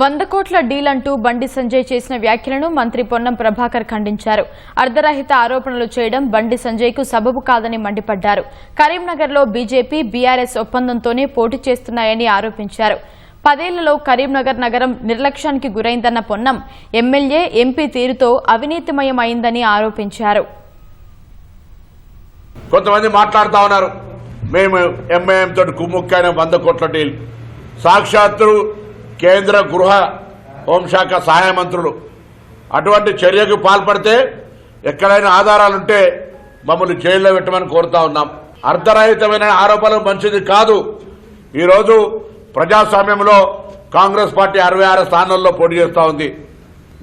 వంద కోట్ల డీల్ అంటూ బండి సంజయ్ చేసిన వ్యాఖ్యలను మంత్రి పొన్నం ప్రభాకర్ ఖండించారు. అర్ధరహిత ఆరోపణలు చేయడం బండి సంజయ్కు సబబు కాదని మండిపడ్డారు. కరీంనగర్లో బీజేపీ బీఆర్ఎస్ ఒప్పందంతోనే పోటీ చేస్తున్నాయని ఆరోపించారు. పదేళ్ళలో కరీంనగర్ నగరం నిర్లక్ష్యానికి గురైందన్న పొన్నం ఎమ్మెల్యే ఎంపీ తీరుతో అవినీతిమయం అయిందని ఆరోపించారు. కొంతమంది మాట్లాడుతా ఉన్నారు. మేము ఎంఐఎం తోటి కుమ్ముక్కైన వంద కోట్ల డీల్. సాక్షాత్తు కేంద్ర గృహ హోంశాఖ సహాయ మంత్రులు. అటువంటి చర్యకు పాల్పడితే ఎక్కడైనా ఆధారాలుంటే మమ్మల్ని జైల్లో పెట్టమని కోరుతా ఉన్నాం. అర్ధరహితమైన ఆరోపణలు మంచిది కాదు. ఈరోజు ప్రజాస్వామ్యంలో కాంగ్రెస్ పార్టీ అరవై ఆరు స్థానాల్లో పోటీ చేస్తూ ఉంది.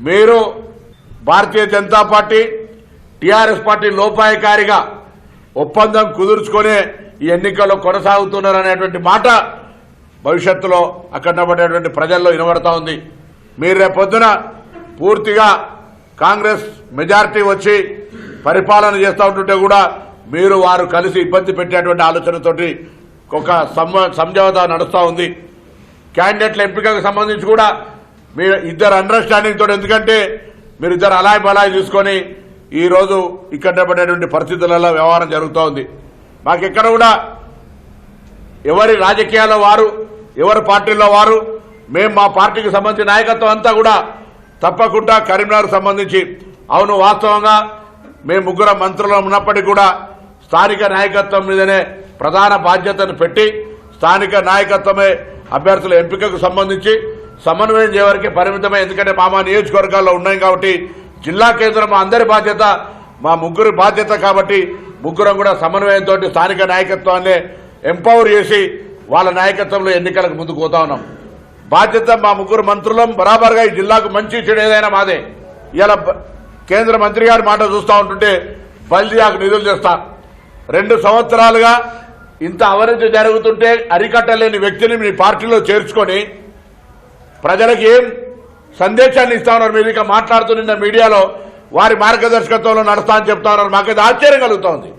మీరు Bharatiya Janata party TRS party లోపాయకారిగా ఒప్పందం కుదుర్చుకునే ఈ ఎన్నికల్లో కొనసాగుతున్నారనేటువంటి మాట భవిష్యత్తులో అక్కడ పడేటువంటి ప్రజల్లో వినబడతా ఉంది. మీరు రేపొద్దున పూర్తిగా కాంగ్రెస్ మెజారిటీ వచ్చి పరిపాలన చేస్తూ ఉంటుంటే కూడా మీరు వారు కలిసి ఇబ్బంది పెట్టేటువంటి ఆలోచనతోటి ఒక సమ- సంజావత నడుస్తూ ఉంది. క్యాండిడేట్ల ఎంపికకు సంబంధించి కూడా మీరు ఇద్దరు అండర్స్టాండింగ్ తోటి ఎందుకంటే మీరు ఇద్దరు అలాయ్ బలాయ్ తీసుకొని ఈ రోజు ఇక్కడ పడేటువంటి పరిస్థితులలో వ్యవహారం జరుగుతూ ఉంది. మాకెక్కడ కూడా ఎవరి రాజకీయాల్లో వారు ఎవరి పార్టీలో వారు? మేము మా పార్టీకి సంబంధించిన నాయకత్వం అంతా కూడా తప్పకుండా కరీంనగర్ సంబంధించి. అవును వాస్తవంగా మేము ముగ్గురు మంత్రులు ఉన్నప్పటికీ కూడా స్థానిక నాయకత్వం మీదనే ప్రధాన బాధ్యతను పెట్టి స్థానిక నాయకత్వమే అభ్యర్థుల ఎంపికకు సంబంధించి సమన్వయం చేయవరకే పరిమితమే. ఎందుకంటే మా మా నియోజకవర్గాల్లో ఉన్నాయి కాబట్టి జిల్లా కేంద్రం మా అందరి బాధ్యత మా ముగ్గురు బాధ్యత కాబట్టి ముగ్గురం కూడా సమన్వయంతో స్థానిక నాయకత్వాన్ని ఎంపవర్ చేసి వాళ్ళ నాయకత్వంలో ఎన్నికలకు ముందుకు పోతా ఉన్నాం. బాధ్యత మా ముగ్గురు మంత్రులం బరాబర్గా ఈ జిల్లాకు మంచి చెడు ఏదైనా మాదే. ఇలా కేంద్ర మంత్రి గారి మాట చూస్తూ ఉంటుంటే బల్దియాకు నిధులు చేస్తా రెండు సంవత్సరాలుగా ఇంత అవినీతి జరుగుతుంటే అరికట్టలేని వ్యక్తిని మీ పార్టీలో చేర్చుకొని ప్రజలకు ఏం సందేశాన్ని ఇస్తా ఉన్నారు? మీరు ఇక మాట్లాడుతున్న మీడియాలో వారి మార్గదర్శకత్వంలో నడుస్తా అని చెప్తా ఉన్నారు. మాకైతే ఆశ్చర్యం కలుగుతోంది